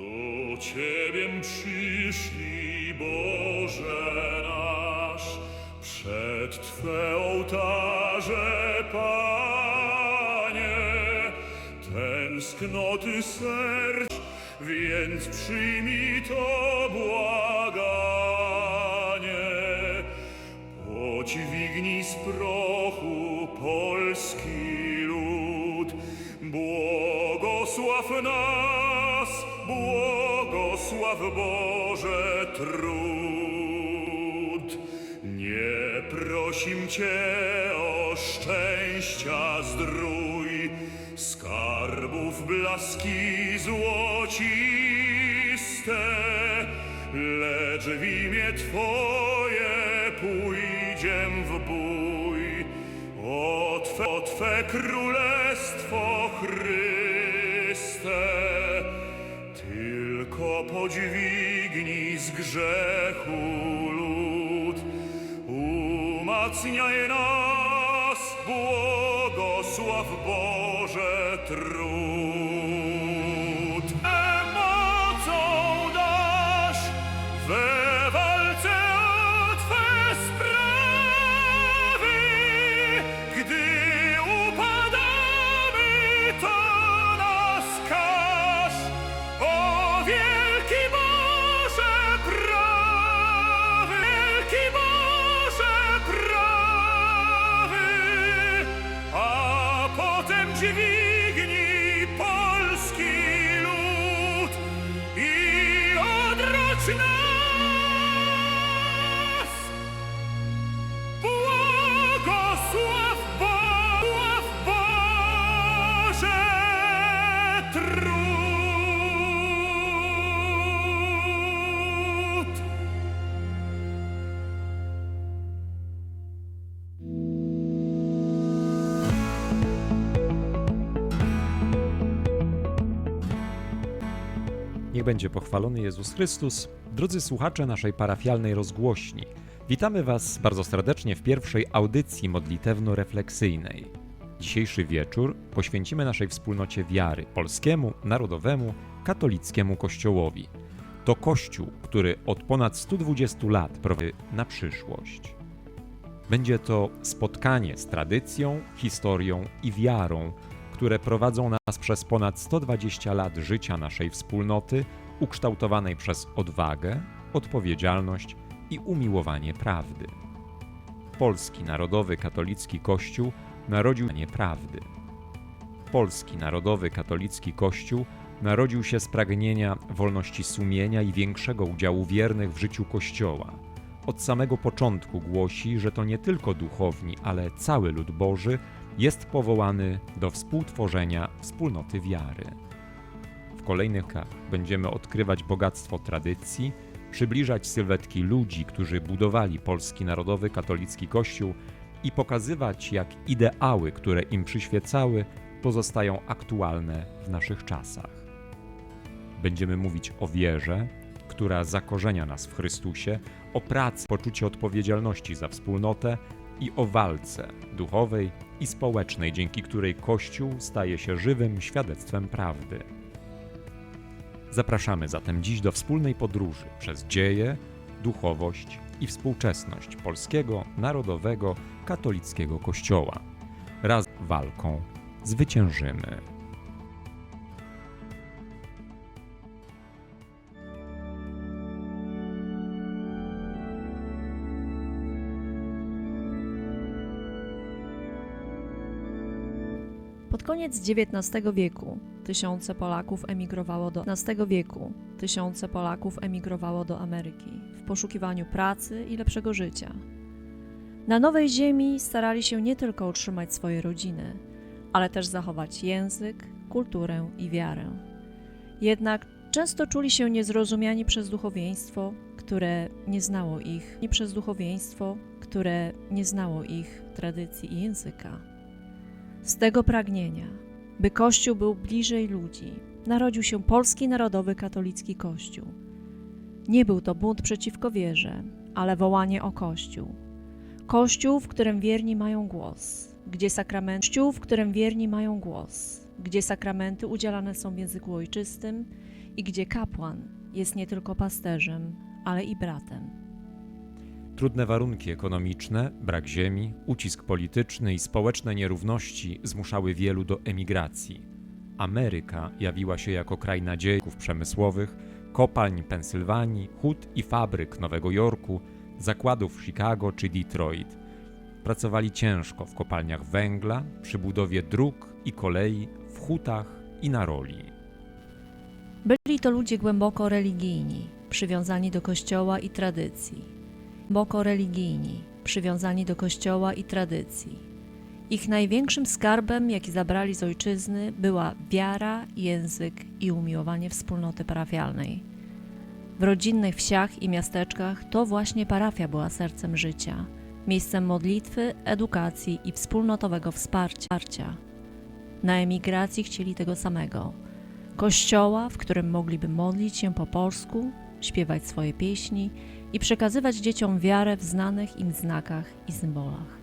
Do Ciebie przyszli, Boże nasz, przed Twe ołtarze, Panie, tęsknoty serc, więc przyjmij to błaganie. Podźwignij z prochu polski lud, błogosław nas, błogosław Boże trud. Nie prosim Cię o szczęścia zdrój, skarbów blaski złociste, lecz w imię Twoje pójdziem w bój. O Twe, o Twe królestwo Chryste, podźwignij z grzechu lud, umacniaj nas, będzie pochwalony Jezus Chrystus. Drodzy słuchacze naszej parafialnej rozgłośni, witamy Was bardzo serdecznie w pierwszej audycji modlitewno-refleksyjnej. Dzisiejszy wieczór poświęcimy naszej wspólnocie wiary polskiemu, narodowemu, katolickiemu Kościołowi. To Kościół, który od ponad 120 lat prowadzi na przyszłość. Będzie to spotkanie z tradycją, historią i wiarą, które prowadzą nas przez ponad 120 lat życia naszej wspólnoty, ukształtowanej przez odwagę, odpowiedzialność i umiłowanie prawdy. Polski Narodowy Katolicki Kościół narodził się prawdy. Polski Narodowy Katolicki Kościół narodził się z pragnienia wolności sumienia i większego udziału wiernych w życiu Kościoła. Od samego początku głosi, że to nie tylko duchowni, ale cały lud Boży jest powołany do współtworzenia wspólnoty wiary. W kolejnych kach będziemy odkrywać bogactwo tradycji, przybliżać sylwetki ludzi, którzy budowali polski narodowy katolicki kościół i pokazywać, jak ideały, które im przyświecały, pozostają aktualne w naszych czasach. Będziemy mówić o wierze, która zakorzenia nas w Chrystusie, o pracy, poczucie odpowiedzialności za wspólnotę i o walce duchowej i społecznej, dzięki której Kościół staje się żywym świadectwem prawdy. Zapraszamy zatem dziś do wspólnej podróży przez dzieje, duchowość i współczesność polskiego, narodowego, katolickiego Kościoła. Raz walką zwyciężymy. Pod koniec XIX wieku tysiące Polaków emigrowało do XIX wieku tysiące Polaków emigrowało do Ameryki w poszukiwaniu pracy i lepszego życia. Na nowej ziemi starali się nie tylko utrzymać swoje rodziny, ale też zachować język, kulturę i wiarę. Jednak często czuli się niezrozumiani przez duchowieństwo, które nie znało ich, nie przez duchowieństwo, które nie znało ich tradycji i języka. Z tego pragnienia, by Kościół był bliżej ludzi, narodził się Polski Narodowy Katolicki Kościół. Nie był to bunt przeciwko wierze, ale wołanie o Kościół. Kościół, w którym wierni mają głos, gdzie sakramenty, Kościół, w którym wierni mają głos, gdzie sakramenty udzielane są w języku ojczystym i gdzie kapłan jest nie tylko pasterzem, ale i bratem. Trudne warunki ekonomiczne, brak ziemi, ucisk polityczny i społeczne nierówności zmuszały wielu do emigracji. Ameryka jawiła się jako kraj nadziejów przemysłowych, kopalń Pensylwanii, hut i fabryk Nowego Jorku, zakładów Chicago czy Detroit. Pracowali ciężko w kopalniach węgla, przy budowie dróg i kolei, w hutach i na roli. Byli to ludzie głęboko religijni, przywiązani do kościoła i tradycji. Głęboko religijni, przywiązani do kościoła i tradycji. Ich największym skarbem, jaki zabrali z ojczyzny, była wiara, język i umiłowanie wspólnoty parafialnej. W rodzinnych wsiach i miasteczkach to właśnie parafia była sercem życia, miejscem modlitwy, edukacji i wspólnotowego wsparcia. Na emigracji chcieli tego samego kościoła, w którym mogliby modlić się po polsku, śpiewać swoje pieśni i przekazywać dzieciom wiarę w znanych im znakach i symbolach.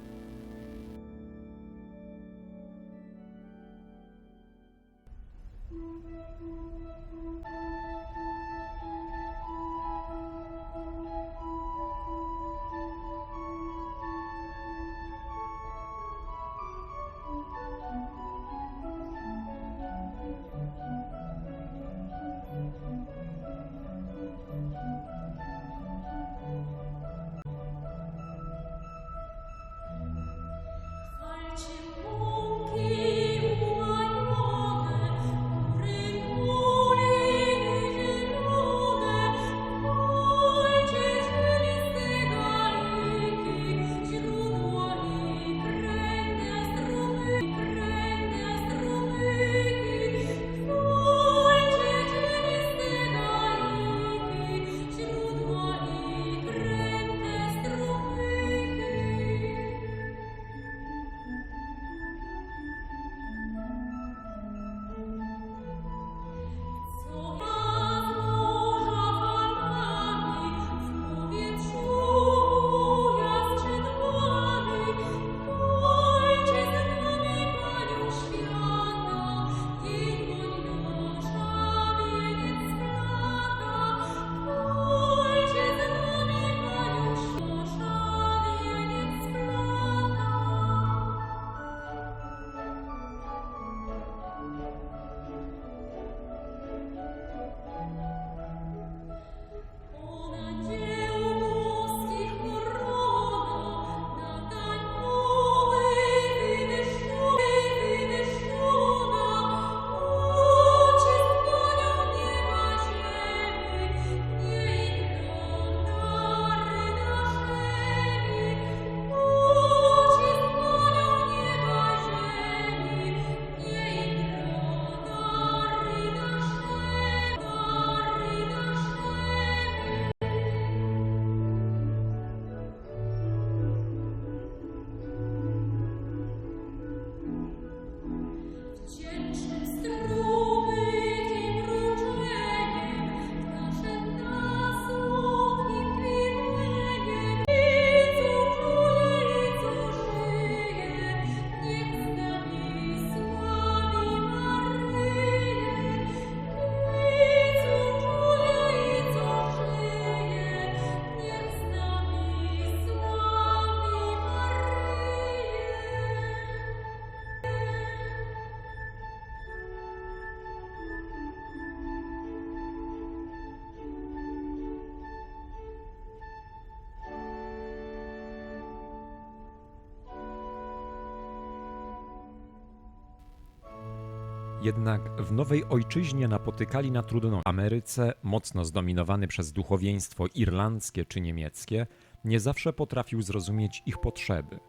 Jednak w nowej ojczyźnie napotykali na trudności. Ameryce, mocno zdominowany przez duchowieństwo irlandzkie czy niemieckie, nie zawsze potrafił zrozumieć ich potrzeby.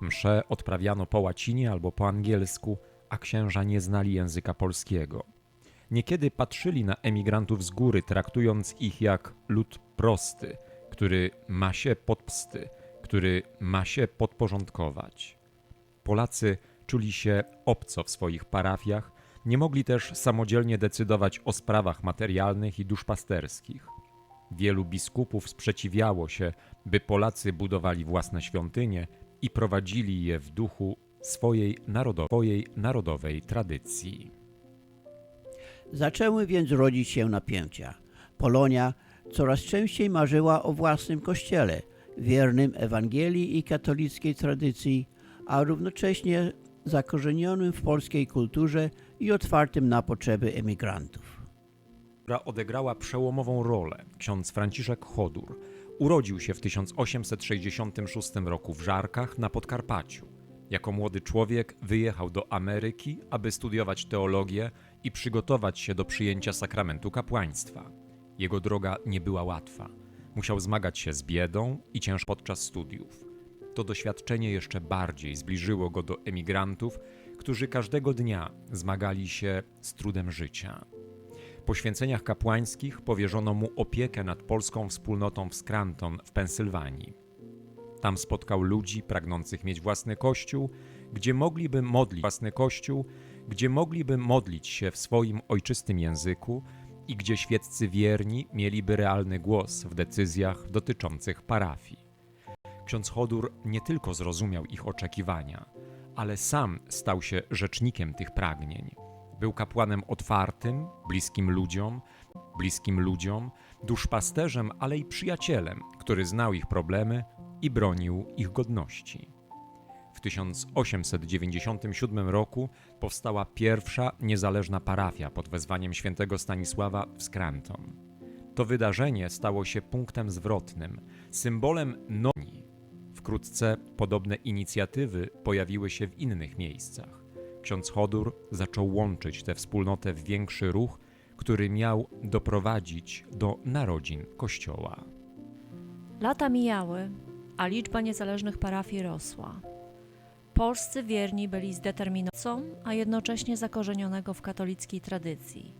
Msze odprawiano po łacinie albo po angielsku, a księża nie znali języka polskiego. Niekiedy patrzyli na emigrantów z góry, traktując ich jak lud prosty, który ma się podpsty, który ma się podporządkować. Polacy czuli się obco w swoich parafiach, nie mogli też samodzielnie decydować o sprawach materialnych i duszpasterskich. Wielu biskupów sprzeciwiało się, by Polacy budowali własne świątynie i prowadzili je w duchu swojej, narodo- swojej narodowej tradycji. Zaczęły więc rodzić się napięcia. Polonia coraz częściej marzyła o własnym kościele, wiernym Ewangelii i katolickiej tradycji, a równocześnie zakorzenionym w polskiej kulturze i otwartym na potrzeby emigrantów. która odegrała przełomową rolę, ksiądz Franciszek Chodur, urodził się w 1866 roku w Żarkach na Podkarpaciu. Jako młody człowiek wyjechał do Ameryki, aby studiować teologię i przygotować się do przyjęcia sakramentu kapłaństwa. Jego droga nie była łatwa. Musiał zmagać się z biedą i cięż podczas studiów. To doświadczenie jeszcze bardziej zbliżyło go do emigrantów, którzy każdego dnia zmagali się z trudem życia. Po święceniach kapłańskich powierzono mu opiekę nad polską wspólnotą w Scranton w Pensylwanii. Tam spotkał ludzi pragnących mieć własny kościół, gdzie mogliby modlić własny kościół, gdzie mogliby modlić się w swoim ojczystym języku i gdzie świeccy wierni mieliby realny głos w decyzjach dotyczących parafii. Ksiądz Chodur nie tylko zrozumiał ich oczekiwania, ale sam stał się rzecznikiem tych pragnień. Był kapłanem otwartym, bliskim ludziom, bliskim ludziom, duszpasterzem, ale i przyjacielem, który znał ich problemy i bronił ich godności. W 1897 roku powstała pierwsza niezależna parafia pod wezwaniem świętego Stanisława w Scranton. To wydarzenie stało się punktem zwrotnym, symbolem noni. Wkrótce podobne inicjatywy pojawiły się w innych miejscach. Ksiądz Chodur zaczął łączyć tę wspólnotę w większy ruch, który miał doprowadzić do narodzin Kościoła. Lata mijały, a liczba niezależnych parafii rosła. Polscy wierni byli zdeterminowani, a jednocześnie zakorzenionego w katolickiej tradycji.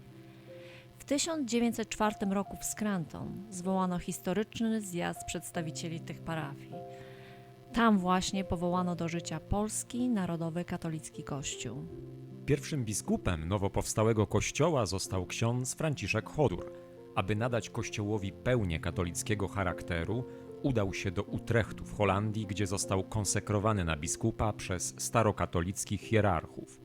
W 1904 roku w Scranton zwołano historyczny zjazd przedstawicieli tych parafii. Tam właśnie powołano do życia Polski Narodowy Katolicki Kościół. Pierwszym biskupem nowo powstałego kościoła został ksiądz Franciszek Chodur. Aby nadać kościołowi pełnię katolickiego charakteru, udał się do Utrechtu w Holandii, gdzie został konsekrowany na biskupa przez starokatolickich hierarchów.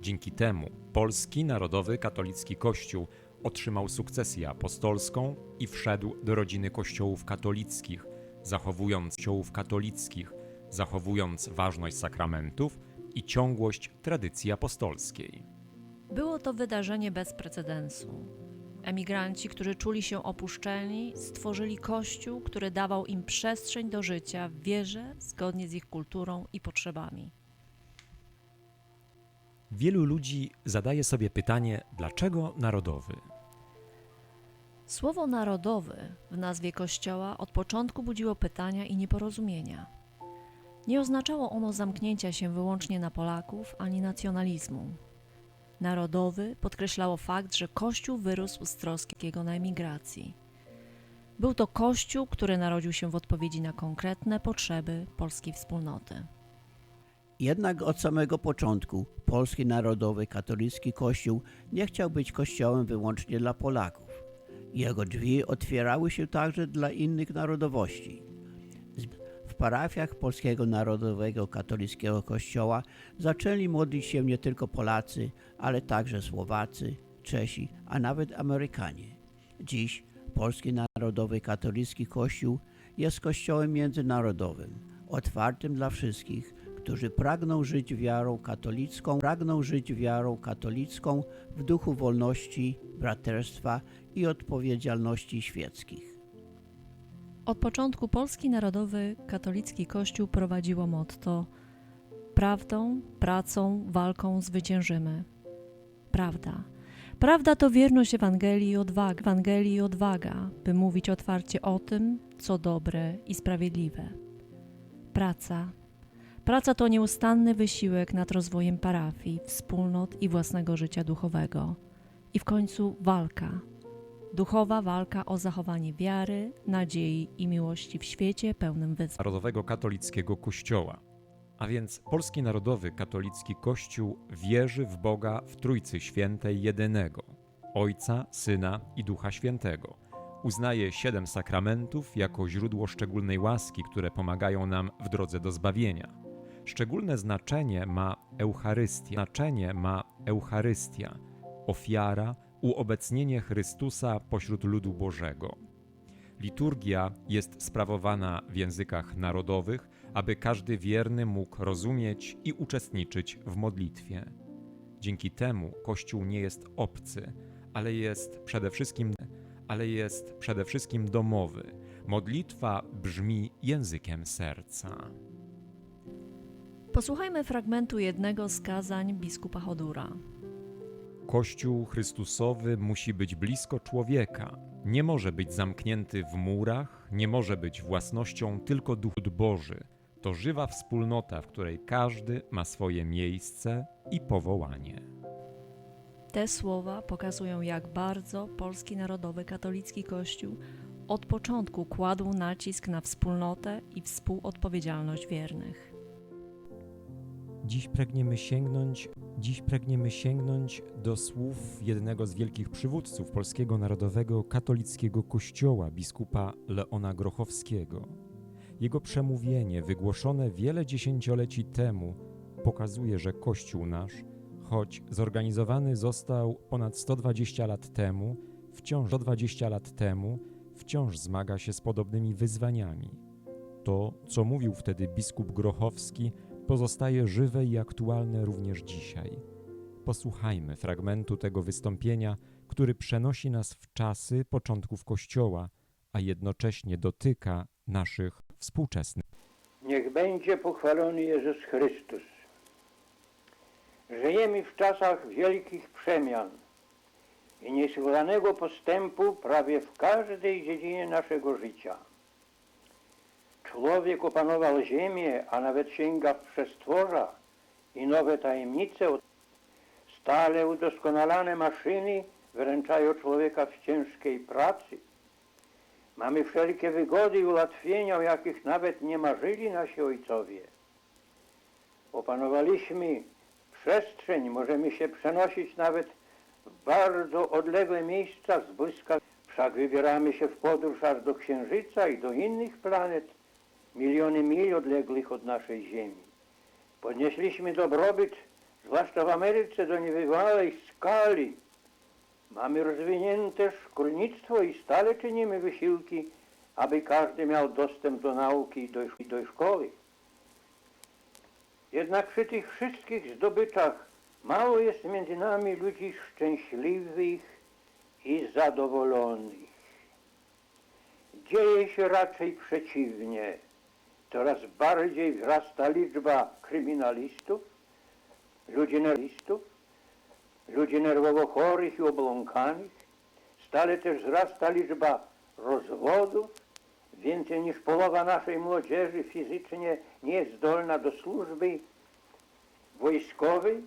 Dzięki temu polski narodowy katolicki kościół otrzymał sukcesję apostolską i wszedł do rodziny kościołów katolickich, zachowując kościołów katolickich, zachowując ważność sakramentów i ciągłość tradycji apostolskiej. Było to wydarzenie bez precedensu. Emigranci, którzy czuli się opuszczeni, stworzyli kościół, który dawał im przestrzeń do życia w wierze zgodnie z ich kulturą i potrzebami. Wielu ludzi zadaje sobie pytanie, dlaczego narodowy? Słowo narodowy w nazwie kościoła od początku budziło pytania i nieporozumienia. Nie oznaczało ono zamknięcia się wyłącznie na Polaków ani nacjonalizmu. Narodowy podkreślało fakt, że Kościół wyrósł z troski na emigracji. Był to Kościół, który narodził się w odpowiedzi na konkretne potrzeby polskiej wspólnoty. Jednak od samego początku Polski Narodowy Katolicki Kościół nie chciał być kościołem wyłącznie dla Polaków. Jego drzwi otwierały się także dla innych narodowości. W parafiach Polskiego Narodowego Katolickiego Kościoła zaczęli modlić się nie tylko Polacy, ale także Słowacy, Czesi, a nawet Amerykanie. Dziś Polski Narodowy Katolicki Kościół jest kościołem międzynarodowym, otwartym dla wszystkich, którzy pragną żyć wiarą katolicką, pragną żyć wiarą katolicką w duchu wolności, braterstwa i odpowiedzialności świeckich. Od początku Polski Narodowy Katolicki Kościół prowadziło motto Prawdą, pracą, walką zwyciężymy. Prawda. Prawda to wierność Ewangelii i odwaga, Ewangelii i odwaga, by mówić otwarcie o tym, co dobre i sprawiedliwe. Praca. Praca to nieustanny wysiłek nad rozwojem parafii, wspólnot i własnego życia duchowego. I w końcu walka. Duchowa walka o zachowanie wiary, nadziei i miłości w świecie pełnym wyzwań. Narodowego Katolickiego Kościoła. A więc Polski Narodowy Katolicki Kościół wierzy w Boga w Trójcy Świętej jedynego Ojca, Syna i Ducha Świętego. Uznaje siedem sakramentów jako źródło szczególnej łaski, które pomagają nam w drodze do zbawienia. Szczególne znaczenie ma Eucharystia. Znaczenie ma Eucharystia, ofiara, uobecnienie Chrystusa pośród ludu Bożego. Liturgia jest sprawowana w językach narodowych, aby każdy wierny mógł rozumieć i uczestniczyć w modlitwie. Dzięki temu Kościół nie jest obcy, ale jest przede wszystkim, ale jest przede wszystkim domowy. Modlitwa brzmi językiem serca. Posłuchajmy fragmentu jednego z kazań biskupa Chodura. Kościół Chrystusowy musi być blisko człowieka. Nie może być zamknięty w murach, nie może być własnością tylko Duch Boży. To żywa wspólnota, w której każdy ma swoje miejsce i powołanie. Te słowa pokazują, jak bardzo polski narodowy katolicki Kościół od początku kładł nacisk na wspólnotę i współodpowiedzialność wiernych. Dziś pragniemy sięgnąć, dziś pragniemy sięgnąć do słów jednego z wielkich przywódców polskiego narodowego katolickiego kościoła, biskupa Leona Grochowskiego. Jego przemówienie, wygłoszone wiele dziesięcioleci temu, pokazuje, że Kościół nasz, choć zorganizowany został ponad 120 lat temu, wciąż 120 lat temu, wciąż zmaga się z podobnymi wyzwaniami. To, co mówił wtedy biskup Grochowski, pozostaje żywe i aktualne również dzisiaj. Posłuchajmy fragmentu tego wystąpienia, który przenosi nas w czasy początków Kościoła, a jednocześnie dotyka naszych współczesnych. Niech będzie pochwalony Jezus Chrystus. Żyjemy w czasach wielkich przemian i niesłychanego postępu prawie w każdej dziedzinie naszego życia. Człowiek opanował ziemię, a nawet sięga w przestworza i nowe tajemnice. Stale udoskonalane maszyny wyręczają człowieka w ciężkiej pracy. Mamy wszelkie wygody i ułatwienia, o jakich nawet nie marzyli nasi ojcowie. Opanowaliśmy przestrzeń, możemy się przenosić nawet w bardzo odległe miejsca z błyska. Wszak wybieramy się w podróż aż do Księżyca i do innych planet, miliony mil odległych od naszej Ziemi. Podnieśliśmy dobrobyt, zwłaszcza w Ameryce, do niebywałej skali. Mamy rozwinięte szkolnictwo i stale czynimy wysiłki, aby każdy miał dostęp do nauki i do, i do szkoły. Jednak przy tych wszystkich zdobyczach mało jest między nami ludzi szczęśliwych i zadowolonych. Dzieje się raczej przeciwnie. Coraz bardziej wzrasta liczba kryminalistów, ludzi nerwistów, ludzi nerwowo chorych i obląkanych. Stale też wzrasta liczba rozwodów. Więcej niż połowa naszej młodzieży fizycznie nie jest zdolna do służby wojskowej,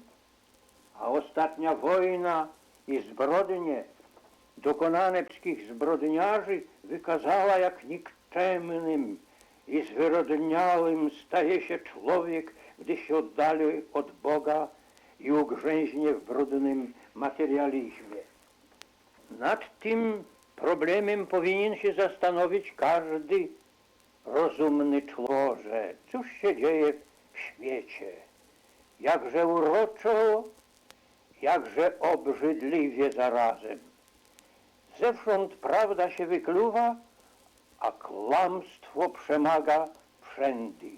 a ostatnia wojna i zbrodnie dokonane wszystkich zbrodniarzy wykazała, jak nikczemnym i zwyrodniałym staje się człowiek, gdy się oddali od Boga i ugrzęźnie w brudnym materializmie. Nad tym problemem powinien się zastanowić każdy rozumny człowiek. Cóż się dzieje w świecie? Jakże uroczo, jakże obrzydliwie zarazem. Zewsząd prawda się wykluwa, a kłamstwo przemaga wszędy.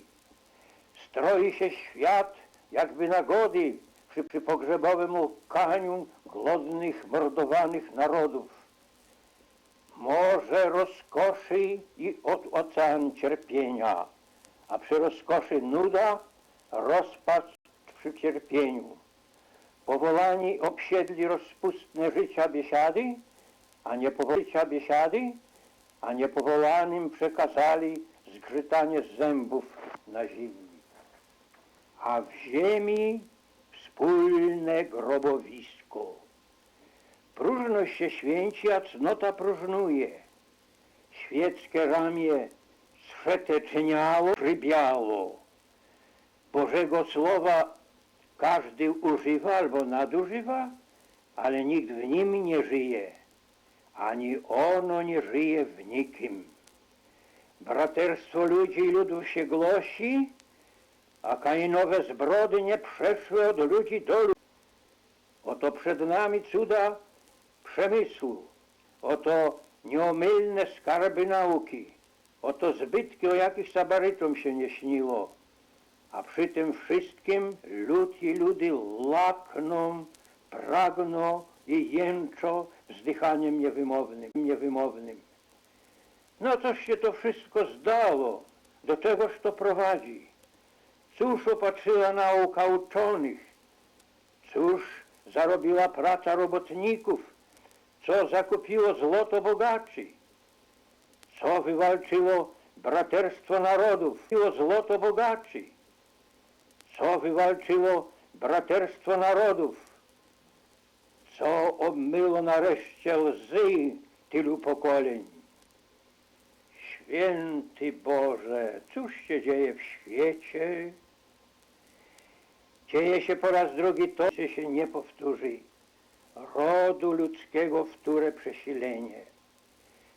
Stroi się świat jakby nagody przy, przy pogrzebowym łkaniu głodnych, mordowanych narodów. Morze rozkoszy i od ocean cierpienia, a przy rozkoszy nuda, rozpacz przy cierpieniu. Powołani obsiedli rozpustne życia biesiady, a nie życia biesiady, a niepowołanym przekazali zgrzytanie zębów na ziemi. A w ziemi wspólne grobowisko. Próżność się święci, a cnota próżnuje. Świeckie ramię szeteczniało, przybiało. Bożego Słowa każdy używa albo nadużywa, ale nikt w nim nie żyje, ani ono nie żyje w nikim. Braterstwo ludzi i ludów się głosi, a kainowe zbrodnie przeszły od ludzi do ludzi. Oto przed nami cuda przemysłu, oto nieomylne skarby nauki, oto zbytki, o jakich sabarytom się nie śniło. A przy tym wszystkim lud i ludy lakną, pragną i jęczą wzdychaniem niewymownym, niewymownym. No coś się to wszystko zdało, do tegoż to prowadzi. Cóż opatrzyła nauka uczonych, cóż zarobiła praca robotników, co zakupiło złoto bogaczy, co wywalczyło braterstwo narodów, złoto bogaczy, co wywalczyło braterstwo narodów, co obmyło nareszcie łzy tylu pokoleń. Święty Boże, cóż się dzieje w świecie? Dzieje się po raz drugi to, co się nie powtórzy. Rodu ludzkiego wtóre przesilenie.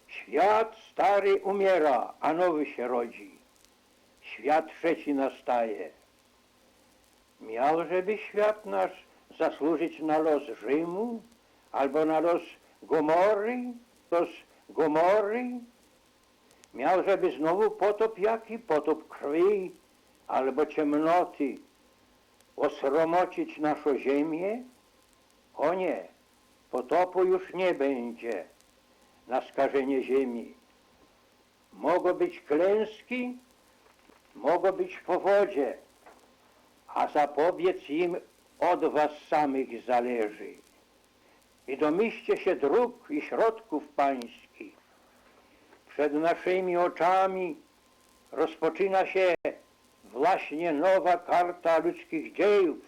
Świat stary umiera, a nowy się rodzi. Świat trzeci nastaje. Miał, żeby świat nasz zasłużyć na los Rzymu, albo na los Gomory, los Gomory, miał, żeby znowu potop jaki, potop krwi albo ciemnoty osromocić naszą ziemię? O nie, potopu już nie będzie na skażenie ziemi. Mogą być klęski, mogą być powodzie, a zapobiec im od was samych zależy. I domyślcie się dróg i środków pańskich przed naszymi oczami rozpoczyna się właśnie nowa karta ludzkich dziejów.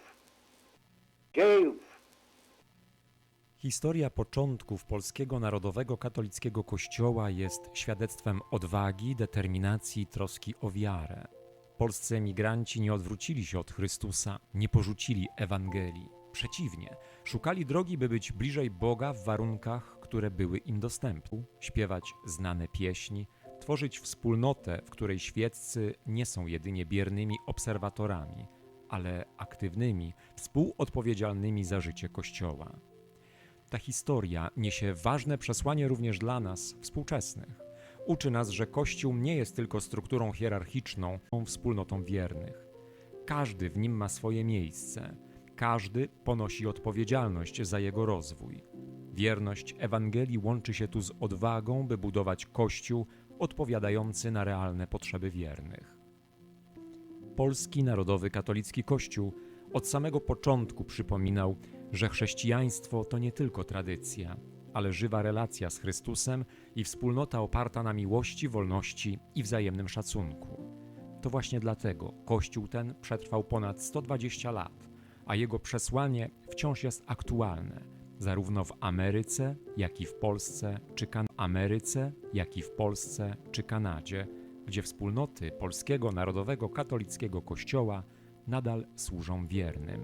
Dziejów. Historia początków polskiego narodowego katolickiego kościoła jest świadectwem odwagi, determinacji troski o wiarę. Polscy emigranci nie odwrócili się od Chrystusa, nie porzucili Ewangelii. Przeciwnie, szukali drogi, by być bliżej Boga w warunkach, które były im dostępne. Śpiewać znane pieśni, tworzyć wspólnotę, w której świeccy nie są jedynie biernymi obserwatorami, ale aktywnymi, współodpowiedzialnymi za życie Kościoła. Ta historia niesie ważne przesłanie również dla nas, współczesnych. Uczy nas, że Kościół nie jest tylko strukturą hierarchiczną, wspólnotą wiernych. Każdy w nim ma swoje miejsce, każdy ponosi odpowiedzialność za jego rozwój. Wierność Ewangelii łączy się tu z odwagą, by budować Kościół odpowiadający na realne potrzeby wiernych. Polski Narodowy Katolicki Kościół od samego początku przypominał, że chrześcijaństwo to nie tylko tradycja, ale żywa relacja z Chrystusem i wspólnota oparta na miłości, wolności i wzajemnym szacunku. To właśnie dlatego Kościół ten przetrwał ponad 120 lat, a jego przesłanie wciąż jest aktualne, zarówno w Ameryce, jak i w Polsce czy kan Ameryce, jak i w Polsce czy Kanadzie, gdzie wspólnoty Polskiego Narodowego Katolickiego Kościoła nadal służą wiernym.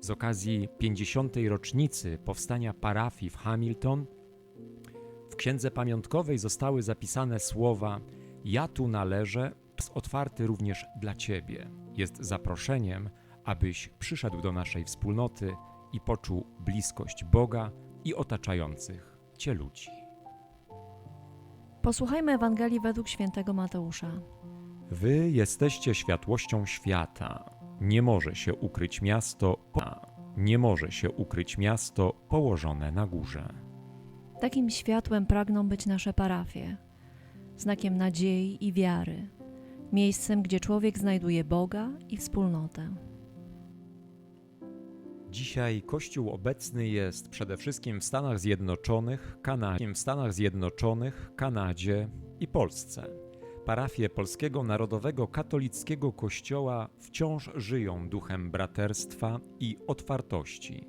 Z okazji 50. rocznicy powstania parafii w Hamilton w księdze pamiątkowej zostały zapisane słowa: Ja tu należę, jest otwarty również dla Ciebie. Jest zaproszeniem, abyś przyszedł do naszej wspólnoty i poczuł bliskość Boga i otaczających Cię ludzi. Posłuchajmy Ewangelii według świętego Mateusza. Wy jesteście światłością świata. Nie może się ukryć miasto, po... nie może się ukryć miasto położone na górze. Takim światłem pragną być nasze parafie, znakiem nadziei i wiary, miejscem, gdzie człowiek znajduje Boga i wspólnotę. Dzisiaj Kościół obecny jest przede wszystkim w Stanach Zjednoczonych, Kanadzie, w Stanach Zjednoczonych, Kanadzie i Polsce. Parafie Polskiego Narodowego Katolickiego Kościoła wciąż żyją duchem braterstwa i otwartości.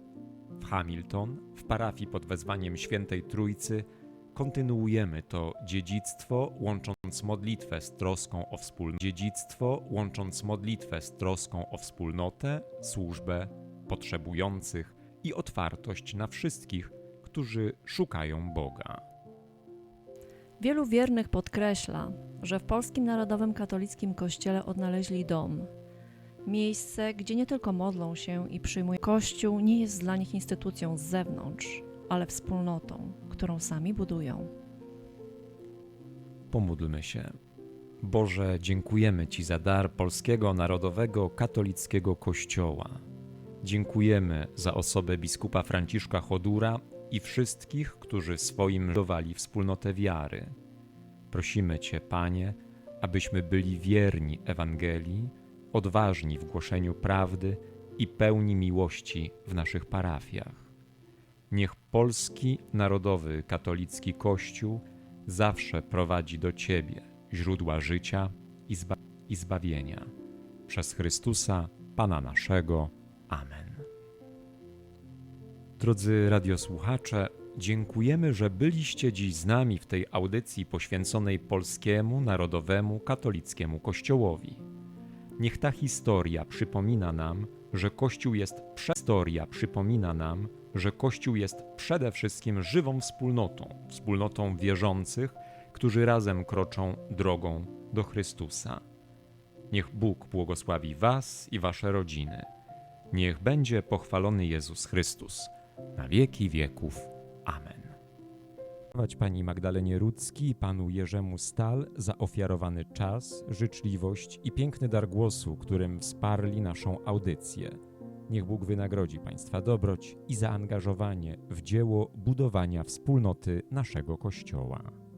W Hamilton, w parafii pod wezwaniem Świętej Trójcy, kontynuujemy to dziedzictwo, łącząc modlitwę z troską o wspólnotę, dziedzictwo, łącząc modlitwę z troską o wspólnotę, służbę, potrzebujących i otwartość na wszystkich, którzy szukają Boga. Wielu wiernych podkreśla, że w Polskim Narodowym Katolickim Kościele odnaleźli dom. Miejsce, gdzie nie tylko modlą się i przyjmują. Kościół nie jest dla nich instytucją z zewnątrz, ale wspólnotą, którą sami budują. Pomódlmy się. Boże, dziękujemy Ci za dar polskiego narodowego katolickiego Kościoła. Dziękujemy za osobę biskupa Franciszka Chodura i wszystkich, którzy swoim budowali wspólnotę wiary. Prosimy Cię, Panie, abyśmy byli wierni Ewangelii, odważni w głoszeniu prawdy i pełni miłości w naszych parafiach. Niech polski narodowy katolicki Kościół zawsze prowadzi do Ciebie, źródła życia i, zba- i zbawienia. Przez Chrystusa, Pana naszego. Amen. Drodzy radiosłuchacze, dziękujemy, że byliście dziś z nami w tej audycji poświęconej polskiemu narodowemu katolickiemu Kościołowi. Niech ta historia przypomina nam, że Kościół jest historia przypomina nam, że Kościół jest przede wszystkim żywą wspólnotą, wspólnotą wierzących, którzy razem kroczą drogą do Chrystusa. Niech Bóg błogosławi Was i Wasze rodziny. Niech będzie pochwalony Jezus Chrystus na wieki wieków. Amen. Pani Magdalenie Rudzki i Panu Jerzemu Stal za ofiarowany czas, życzliwość i piękny dar głosu, którym wsparli naszą audycję. Niech Bóg wynagrodzi Państwa dobroć i zaangażowanie w dzieło budowania wspólnoty naszego Kościoła.